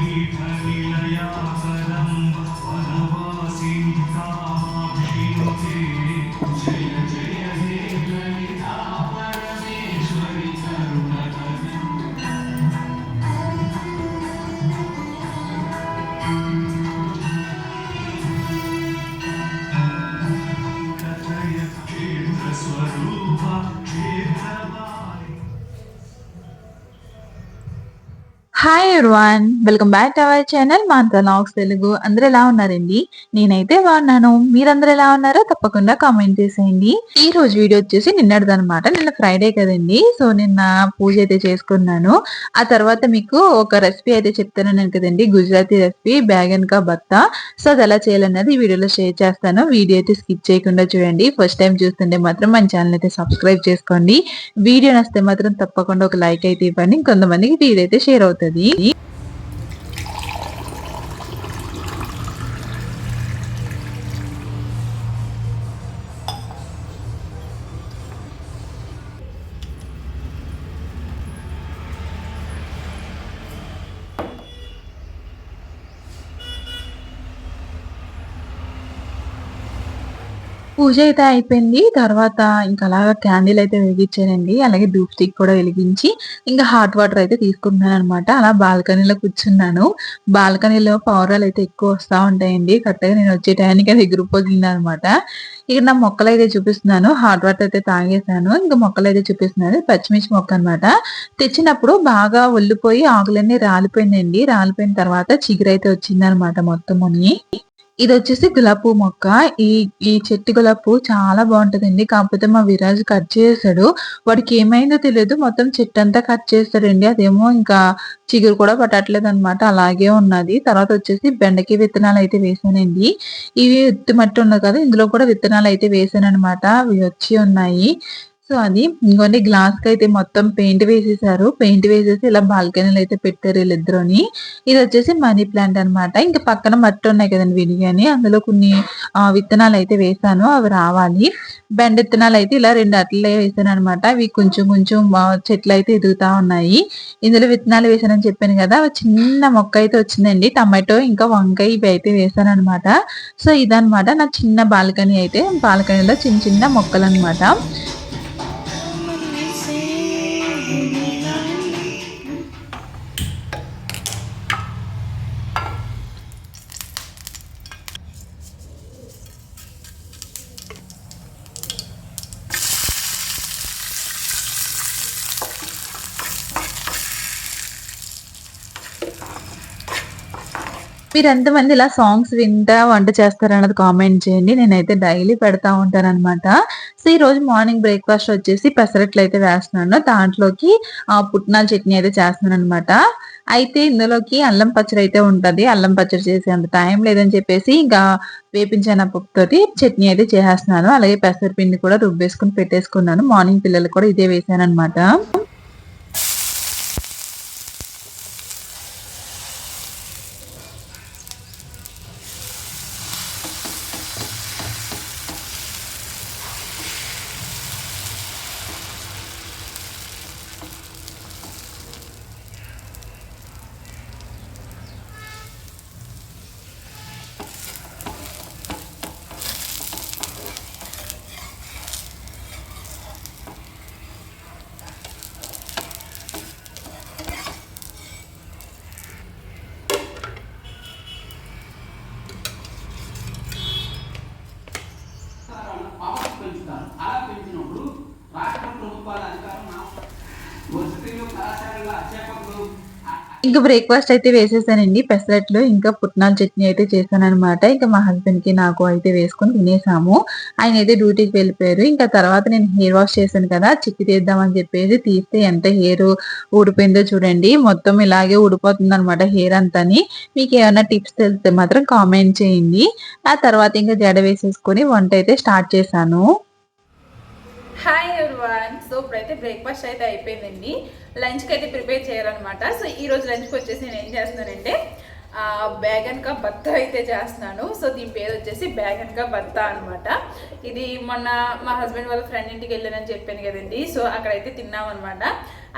की फलिया कदम hi everyone welcome back to our channel మాంతలాగ్స్ Telugu అందరూ ఎలా ఉన్నారండి? నేనైతే బాగున్నాను. మీరందరూ ఎలా ఉన్నారో తప్పకుండా కామెంట్ చేసేయండి. ఈ రోజు వీడియో వచ్చేసి నిన్నటిదనమాట నిన్న ఫ్రైడే కదండి. సో నిన్న పూజ అయితే చేసుకున్నాను. ఆ తర్వాత మీకు ఒక రెసిపీ అయితే చెప్తాను కదండి. గుజరాతీ రెసిపీ బ్యాగన్ కా బత్తా సో అది ఎలా చేయాలన్నది ఈ వీడియోలో షేర్ చేస్తాను. వీడియో అయితే స్కిప్ చేయకుండా చూడండి. ఫస్ట్ టైం చూస్తుంటే మాత్రం మన ఛానల్ అయితే సబ్స్క్రైబ్ చేసుకోండి. వీడియో నస్తే మాత్రం తప్పకుండా ఒక లైక్ అయితే ఇవ్వండి. కొంతమందికి వీడియో అయితే షేర్ అవుతుంది. 咦 పూజ అయితే అయిపోయింది. తర్వాత ఇంకా అలాగా క్యాండిల్ అయితే వెలిగించానండి అలాగే ధూప్ స్టిక్ కూడా వెలిగించి ఇంకా హాట్ వాటర్ అయితే తీసుకుంటున్నాను అనమాట అలా బాల్కనీలో కూర్చున్నాను. బాల్కనీలో పౌరాలు అయితే ఎక్కువ వస్తా ఉంటాయండి. కరెక్ట్గా నేను వచ్చే టైంకి అది ఎగిరిపోతుంది అనమాట ఇక్కడ నా మొక్కలు అయితే చూపిస్తున్నాను. హాట్ వాటర్ అయితే తాగేసాను ఇంకా మొక్కలు అయితే చూపిస్తున్నాను. పచ్చిమిర్చి మొక్క అనమాట తెచ్చినప్పుడు బాగా ఒల్లిపోయి ఆకులన్నీ రాలిపోయిందండి రాలిపోయిన తర్వాత చిగురైతే వచ్చిందనమాట మొత్తం మొత్తం ఇది వచ్చేసి గులాబీ పువ్వు మొక్క. ఈ ఈ చెట్టు గులాబీ పువ్వు చాలా బాగుంటదండి. కాకపోతే మా విరాజ్ కట్ చేశాడు. వాడికి ఏమైందో తెలియదు. మొత్తం చెట్టు అంతా కట్ చేస్తాడండి. అదేమో ఇంకా చిగురు కూడా పట్టట్లేదు అనమాట అలాగే ఉన్నది. తర్వాత వచ్చేసి బెండకి విత్తనాలు అయితే వేసానండి. ఇవి ఎత్తి మట్టి ఉన్నది కదా ఇందులో కూడా విత్తనాలు అయితే వేసాను అనమాట అవి వచ్చి ఉన్నాయి. సో అది ఇంకోటి గ్లాస్కి అయితే మొత్తం పెయింట్ వేసేసారు. పెయింట్ వేసేసి ఇలా బాల్కనీలు అయితే పెట్టారు వీళ్ళిద్దరుని. ఇది వచ్చేసి మనీ ప్లాంట్ అనమాట ఇంకా పక్కన మట్టి ఉన్నాయి కదండి విడిగాని అందులో కొన్ని విత్తనాలు అయితే వేసాను. అవి రావాలి. బెండ విత్తనాలు అయితే ఇలా రెండు అట్లే వేసాను అనమాట అవి కొంచెం కొంచెం చెట్లు అయితే ఎదుగుతా ఉన్నాయి. ఇందులో విత్తనాలు వేసానని చెప్పాను కదా. చిన్న మొక్క అయితే వచ్చిందండి. టమాటో ఇంకా వంకాయ ఇవి అయితే వేసాను అనమాట సో ఇదనమాట నా చిన్న బాల్కనీ అయితే. బాల్కనీలో చిన్న చిన్న మొక్కలు అనమాట మీరు ఎంతమంది ఇలా సాంగ్స్ వింటా వంట చేస్తారన్నది కామెంట్ చేయండి. నేనైతే డైలీ పెడతా ఉంటాను అనమాట సో ఈ రోజు మార్నింగ్ బ్రేక్ఫాస్ట్ వచ్చేసి పెసరట్లు అయితే వేస్తున్నాను. దాంట్లోకి పుట్నాల చట్నీ అయితే చేస్తున్నాను అనమాట అయితే ఇందులోకి అల్లం పచ్చడి అయితే ఉంటుంది. అల్లం పచ్చడి చేసే అంత టైం లేదని చెప్పేసి ఇంకా వేపించిన పప్పుతోటి చట్నీ అయితే చేసేస్తున్నాను. అలాగే పెసరపిండి కూడా రుబ్బేసుకుని పెట్టేసుకున్నాను. మార్నింగ్ పిల్లలు కూడా ఇదే వేసాను అనమాట ఇంకా బ్రేక్ఫాస్ట్ అయితే వేసేసానండి. పెసరట్లు ఇంకా పుట్నాల చట్నీ అయితే చేశాను అనమాట ఇంకా మా హస్బెండ్కి నాకు అయితే వేసుకొని తినేసాము. ఆయన అయితే డ్యూటీకి వెళ్ళిపోయారు. ఇంకా తర్వాత నేను హెయిర్ వాష్ చేశాను కదా చిక్కి తీద్దామని చెప్పేసి తీస్తే ఎంత హెయిర్ ఊడిపోయిందో చూడండి. మొత్తం ఇలాగే ఊడిపోతుంది అనమాట హెయిర్ అంతాని. మీకు ఏమైనా టిప్స్ తెలిస్తే మాత్రం కామెంట్ చేయండి. ఆ తర్వాత ఇంకా జడ వేసేసుకొని వంట అయితే స్టార్ట్ చేశాను. హాయ్ ఎవరివన్ సో ఇప్పుడైతే బ్రేక్ఫాస్ట్ అయితే అయిపోయిందండి. లంచ్కి అయితే ప్రిపేర్ చేయాలన్నమాట. సో ఈ రోజు లంచ్కి వచ్చేసి నేను ఏం చేస్తున్నానంటే బ్యాగన్ కా అయితే చేస్తున్నాను. సో దీని పేరు వచ్చేసి బ్యాగన్ కా బత్త అనమాట ఇది మొన్న మా హస్బెండ్ వాళ్ళ ఫ్రెండ్ ఇంటికి వెళ్ళానని చెప్పాను కదండి. సో అక్కడైతే తిన్నాం అనమాట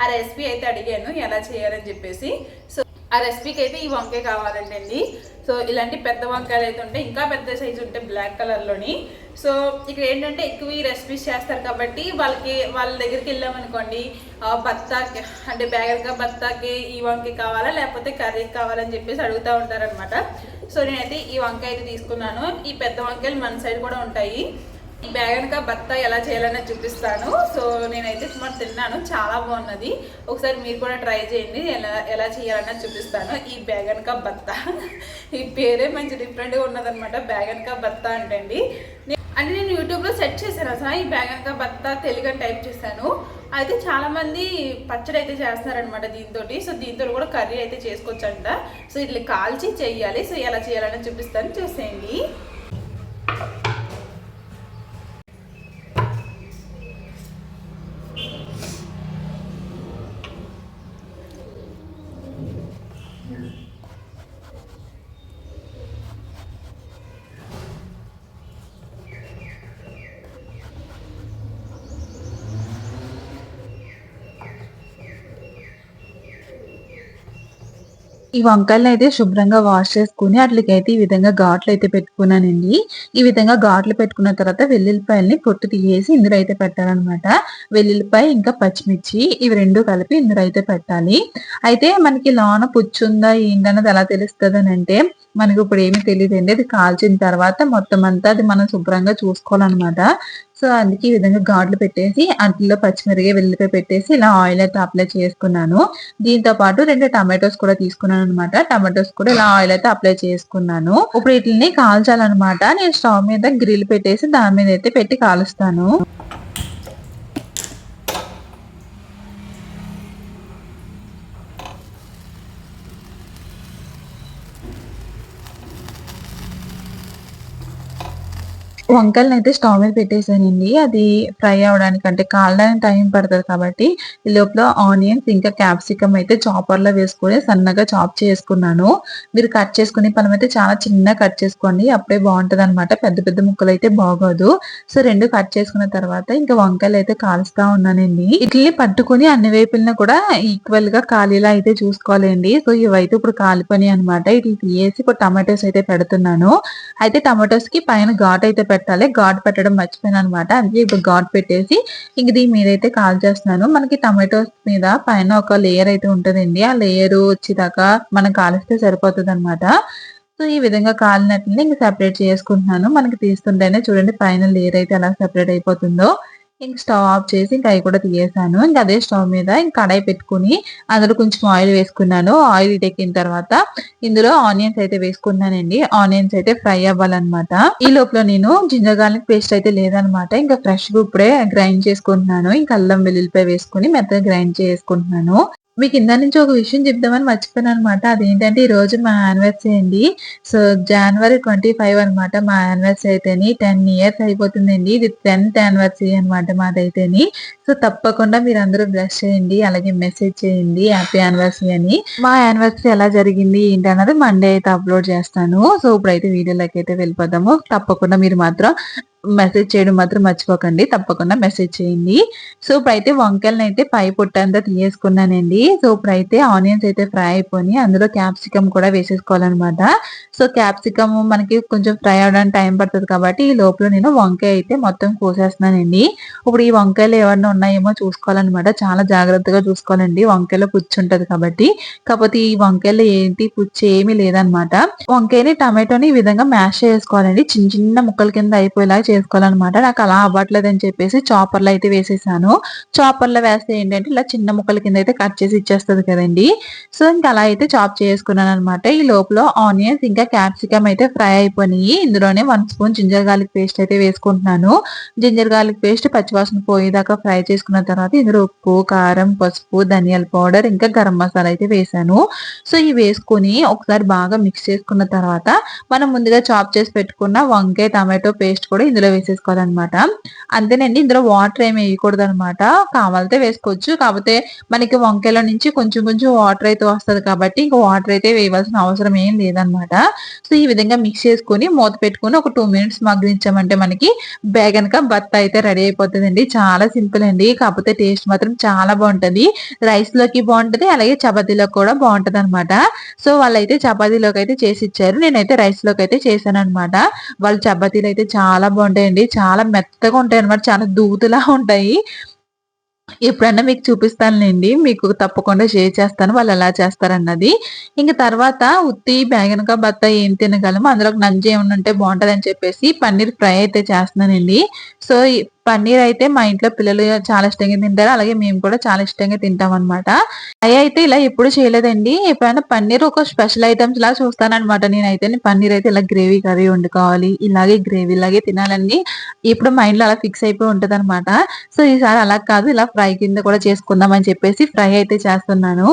ఆ రెసిపీ అయితే అడిగాను ఎలా చేయాలని చెప్పేసి. సో ఆ రెసిపీకి అయితే ఈ వంకాయ కావాలండి సో ఇలాంటి పెద్ద వంకాయలు అయితే ఉంటాయి. ఇంకా పెద్ద సైజు ఉంటాయి బ్లాక్ కలర్లోని సో ఇక్కడ ఏంటంటే ఎక్కువ ఈ రెసిపీస్ చేస్తారు కాబట్టి వాళ్ళకి వాళ్ళ దగ్గరికి వెళ్ళామనుకోండి బత్తాకి అంటే బ్యాగర్గా బత్తాకి ఈ వంకాయ కావాలా లేకపోతే కర్రీ కావాలని చెప్పేసి అడుగుతూ ఉంటారనమాట సో నేనైతే ఈ వంకాయ అయితే తీసుకున్నాను. ఈ పెద్ద వంకాయలు మన సైడ్ కూడా ఉంటాయి. ఈ బ్యాగన్కా బత్త ఎలా చేయాలనే చూపిస్తాను. సో నేనైతే సుమారు తిన్నాను. చాలా బాగున్నది. ఒకసారి మీరు కూడా ట్రై చేయండి. ఎలా ఎలా చేయాలన్నా చూపిస్తాను. ఈ బ్యాగన్కా బత్త. ఈ పేరే మంచి డిఫరెంట్గా ఉన్నదనమాట బ్యాగన్కా బత్త అంటండి. అంటే నేను యూట్యూబ్లో సెర్చ్ చేశాను అసలు. ఈ బ్యాగన్కా బత్త తెలుగు అని టైప్ చేశాను. అయితే చాలామంది పచ్చడి అయితే చేస్తున్నారనమాట దీంతో సో దీంతో కూడా కర్రీ అయితే చేసుకోవచ్చంట. సో ఇట్లా కాల్చి చెయ్యాలి సో ఎలా చేయాలని చూపిస్తాను. చూసేయండి. ఈ వంకాయలను అయితే శుభ్రంగా వాష్ చేసుకుని అట్లకైతే ఈ విధంగా ఘాట్లు అయితే పెట్టుకున్నానండి. ఈ విధంగా ఘాట్లు పెట్టుకున్న తర్వాత వెల్లుల్లిపాయల్ని పొట్టు తీసేసి ఇందులో అయితే పెట్టాలన్నమాట. వెల్లుల్లిపాయ ఇంకా పచ్చిమిర్చి ఇవి రెండు కలిపి ఇందులో అయితే పెట్టాలి. అయితే మనకి లోన పుచ్చుందా ఏంటన్నది ఎలా తెలుస్తుంది అని అంటే మనకి ఇప్పుడు ఏమీ తెలియదండి అది కాల్చిన తర్వాత మొత్తం అంతా అది మనం శుభ్రంగా చూసుకోవాలన్నమాట. సో అందుకే ఈ విధంగా ఘాట్లు పెట్టేసి అందులో పచ్చిమిరగే వెల్లిపాయ పెట్టేసి ఇలా ఆయిల్ అయితే అప్లై చేసుకున్నాను. దీంతో పాటు రెండు టమాటోస్ కూడా తీసుకున్నాను అనమాట టమాటోస్ కూడా ఇలా ఆయిల్ అయితే అప్లై చేసుకున్నాను. ఇప్పుడు వీటిని కాల్చాలన్నమాట. నేను స్టవ్ మీద గ్రిల్ పెట్టేసి దాని మీద అయితే పెట్టి కాలుస్తాను. వంకాయలను అయితే స్టవ్ మీద పెట్టేసానండి. అది ఫ్రై అవడానికి అంటే కాలడానికి టైం పడుతుంది కాబట్టి ఈ లోపల ఆనియన్స్ ఇంకా క్యాప్సికమ్ అయితే చాపర్లో వేసుకొని సన్నగా చాప్ చేసుకున్నాను. మీరు కట్ చేసుకునే పనం అయితే చాలా చిన్న కట్ చేసుకోండి. అప్పుడే బాగుంటుంది అనమాట పెద్ద పెద్ద ముక్కలు అయితే బాగోదు. సో రెండు కట్ చేసుకున్న తర్వాత ఇంకా వంకాయలు అయితే కాలుస్తా ఉన్నానండి. ఇట్లని పట్టుకుని అన్ని వైపులను కూడా ఈక్వల్గా ఖాళీలా అయితే చూసుకోవాలండి. సో ఇవైతే ఇప్పుడు కాలిపోయి అనమాట ఇట్లా తీసి ఇప్పుడు టమాటోస్ అయితే పెడుతున్నాను. అయితే టమాటోస్కి పైన ఘాట్ అయితే పెట్టాలి. ఘాట్ పెట్టడం మర్చిపోయాను అనమాట అందుకే ఇప్పుడు ఘాట్ పెట్టేసి ఇంక దీని మీద అయితే కాల్ చేస్తున్నాను. మనకి టమాటోస్ మీద పైన ఒక లేయర్ అయితే ఉంటుందండి. ఆ లేయర్ వచ్చేదాకా మనం కాలిస్తే సరిపోతుంది అనమాట సో ఈ విధంగా కాలినట్లని ఇంక సెపరేట్ చేసుకుంటున్నాను. మనకి తీస్తుంటేనే చూడండి పైన లేయర్ అయితే ఎలా సెపరేట్ అయిపోతుందో. ఇంక స్టవ్ ఆఫ్ చేసి ఇంకా అవి కూడా తీయేసాను ఇంకా అదే స్టవ్ మీద ఇంకా కడాయి పెట్టుకుని అందులో కొంచెం ఆయిల్ వేసుకున్నాను. ఆయిల్ ఇటెక్కిన తర్వాత ఇందులో ఆనియన్స్ అయితే వేసుకున్నానండి. ఆనియన్స్ అయితే ఫ్రై అవ్వాలన్నమాట. ఈ లోపల నేను జింజర్ గార్లిక్ పేస్ట్ అయితే లేదనమాట ఇంకా ఫ్రెష్గా ఇప్పుడే గ్రైండ్ చేసుకుంటున్నాను. ఇంకా అల్లం వెల్లుల్లిపాయ వేసుకుని మెత్తగా గ్రైండ్ చేసుకుంటున్నాను. మీకు ఇందా నుంచి ఒక విషయం చెప్దామని మర్చిపోయాను అనమాట అదేంటంటే ఈ రోజు మా యానివర్సరీ అండి. సో జనవరి ట్వంటీ ఫైవ్ అనమాట మా యానివర్సరీ అయితేని. టెన్ ఇయర్స్ అయిపోతుందండి. ఇది టెన్త్ యానివర్సరీ అనమాట మాదైతేని. సో తప్పకుండా మీరు అందరూ బ్లెస్ చేయండి. అలాగే మెసేజ్ చేయండి. హ్యాపీ యానివర్సరీ అని. మా యానివర్సరీ ఎలా జరిగింది ఏంటి అన్నది మండే అయితే అప్లోడ్ చేస్తాను. సో ఇప్పుడైతే వీడియోలోకి అయితే వెళ్ళిపోదాము. తప్పకుండా మీరు మాత్రం మెసేజ్ చేయడం మాత్రం మర్చిపోకండి. తప్పకుండా మెసేజ్ చేయండి. సో ఇప్పుడైతే వంకాయలను అయితే పై పొట్ట అంతా తీయేసుకున్నానండి. సో ఇప్పుడైతే ఆనియన్స్ అయితే ఫ్రై అయిపోయి అందులో క్యాప్సికమ్ కూడా వేసేసుకోవాలన్నమాట. సో క్యాప్సికమ్ మనకి కొంచెం ఫ్రై అవడానికి టైం పడుతుంది కాబట్టి ఈ లోపల నేను వంకాయ అయితే మొత్తం కోసేస్తున్నానండి. ఇప్పుడు ఈ వంకాయలు ఏమన్నా ఉన్నాయేమో చూసుకోవాలన్నమాట. చాలా జాగ్రత్తగా చూసుకోవాలండి. వంకాయలో పుచ్చు ఉంటది కాబట్టి. కాకపోతే ఈ వంకాయలు ఏంటి? పుచ్చు ఏమీ లేదనమాట వంకాయని టమాటోని ఈ విధంగా మ్యాష్ చేసుకోవాలండి చిన్న చిన్న ముక్కల కింద అయిపోయేలాగా చేసుకోవాలన్నమాట. నాకు అలా అవ్వట్లేదు అని చెప్పేసి చాపర్లో అయితే వేసేసాను. చాపర్లో వేస్తే ఏంటంటే ఇలా చిన్న ముక్కల కింద అయితే కట్ చేసి ఇచ్చేస్తుంది కదండి. సో ఇంకా అలా అయితే చాప్ చేసుకున్నాను అనమాట ఈ లోపల ఆనియన్స్ ఇంకా క్యాప్సికమ్ అయితే ఫ్రై అయిపోయినాయి. ఇందులోనే one spoon ginger garlic paste అయితే వేసుకుంటున్నాను. జింజర్ గార్లిక్ పేస్ట్ పచ్చివాసన పోయేదాకా ఫ్రై చేసుకున్న తర్వాత ఇందులో ఉప్పు కారం పసుపు ధనియాల పౌడర్ ఇంకా గరం మసాలా అయితే వేసాను. సో ఇవి వేసుకొని ఒకసారి బాగా మిక్స్ చేసుకున్న తర్వాత మనం ముందుగా చాప్ చేసి పెట్టుకున్న వంకాయ టమాటో పేస్ట్ కూడా ఇందులో ఇందులో వేసేసుకోవాలన్నమాట. అంతేనండి ఇందులో వాటర్ ఏమి వేయకూడదు అనమాట కావాలితే వేసుకోవచ్చు. కాకపోతే మనకి వంకాయల నుంచి కొంచెం కొంచెం వాటర్ అయితే వస్తది కాబట్టి ఇంకా వాటర్ అయితే వేయవలసిన అవసరం ఏం లేదనమాట సో ఈ విధంగా మిక్స్ చేసుకొని మూత పెట్టుకొని ఒక టూ మినిట్స్ మగ్గించామంటే మనకి బేగనక బత్త అయితే రెడీ అయిపోతుందండి. చాలా సింపుల్ అండి. కాకపోతే టేస్ట్ మాత్రం చాలా బాగుంటది. రైస్లోకి బాగుంటది అలాగే చపాతీలో కూడా బాగుంటది అనమాట సో వాళ్ళైతే చపాతీలోకి అయితే చేసి ఇచ్చారు నేనైతే రైస్లోకి అయితే చేశాను అనమాట వాళ్ళు చపాతీలు అయితే చాలా బాగుంటుంది బాగుంటాయండి చాలా మెత్తగా ఉంటాయి అనమాట చాలా దూతులా ఉంటాయి. ఎప్పుడన్నా మీకు చూపిస్తానులేండి. మీకు తప్పకుండా షేర్ చేస్తాను. వాళ్ళు ఎలా చేస్తారన్నది. ఇంకా తర్వాత ఉత్తి బేగనక బత్త ఏం తినగలము? అందులో నంజు ఏమన్నా ఉంటే బాగుంటుంది అని చెప్పేసి పన్నీర్ ఫ్రై అయితే చేస్తున్నానండి. సో పన్నీర్ అయితే మా ఇంట్లో పిల్లలు చాలా ఇష్టంగా తింటారు. అలాగే మేము కూడా చాలా ఇష్టంగా తింటాం అనమాట ఫ్రై అయితే ఇలా ఎప్పుడు చేయలేదండి. ఎప్పుడైనా పన్నీర్ ఒక స్పెషల్ ఐటమ్స్ లా చూస్తానమాట నేనైతే పన్నీర్ అయితే ఇలా గ్రేవీ కర్రీ వండుకోవాలి. ఇలాగే గ్రేవీ ఇలాగే తినాలని ఇప్పుడు మైండ్లో అలా ఫిక్స్ అయిపోయి ఉంటది అనమాట సో ఈసారి అలా కాదు. ఇలా ఫ్రై కింద కూడా చేసుకుందాం అని చెప్పేసి ఫ్రై అయితే చేస్తున్నాను.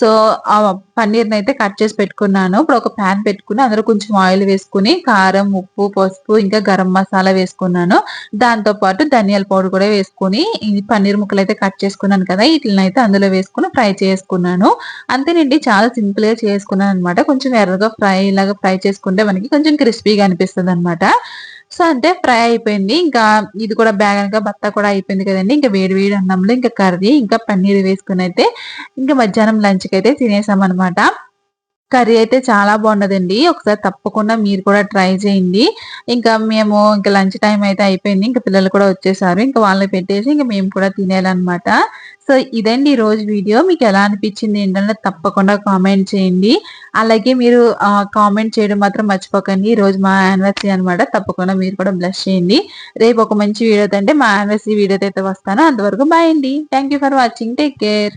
సో ఆ పన్నీర్ అయితే కట్ చేసి పెట్టుకున్నాను. ఇప్పుడు ఒక ప్యాన్ పెట్టుకుని అందులో కొంచెం ఆయిల్ వేసుకుని కారం ఉప్పు పసుపు ఇంకా గరం మసాలా వేసుకున్నాను. దాంతో పాటు ధనియాల పౌడర్ కూడా వేసుకుని ఇది పన్నీర్ ముక్కలు అయితే కట్ చేసుకున్నాను కదా వీటిని అయితే అందులో వేసుకుని ఫ్రై చేసుకున్నాను. అంతేనండి చాలా సింపుల్గా చేసుకున్నాను అనమాట కొంచెం ఎర్రగా ఫ్రై లాగా ఫ్రై చేసుకుంటే మనకి కొంచెం క్రిస్పీగా అనిపిస్తుంది అనమాట సో అంటే ఫ్రై అయిపోయింది. ఇంకా ఇది కూడా బ్యాగనక బత్త కూడా అయిపోయింది కదండి. ఇంకా వేడి వేడి అన్నంలో ఇంకా కర్రీ ఇంకా పన్నీర్ వేసుకుని అయితే ఇంకా మధ్యాహ్నం లంచ్కి అయితే తినేసాం అనమాట కర్రీ అయితే చాలా బాగున్నదండి ఒకసారి తప్పకుండా మీరు కూడా ట్రై చేయండి. ఇంకా మేము ఇంకా లంచ్ టైం అయితే అయిపోయింది. ఇంకా పిల్లలు కూడా వచ్చేసారు. ఇంకా వాళ్ళని పెట్టేసి ఇంకా మేము కూడా తినేయాలన్నమాట. సో ఇదండి ఈ రోజు వీడియో. మీకు ఎలా అనిపించింది ఏంటంటే తప్పకుండా కామెంట్ చేయండి. అలాగే మీరు కామెంట్ చేయడం మాత్రం మర్చిపోకండి. ఈ రోజు మా యానివర్సరీ అనమాట తప్పకుండా మీరు కూడా బ్లెస్ చేయండి. రేపు ఒక మంచి వీడియో అంటే మా యానివర్సరీ వీడియో అయితే వస్తాను. అంతవరకు బాయ్ అండి. Thank for watching take care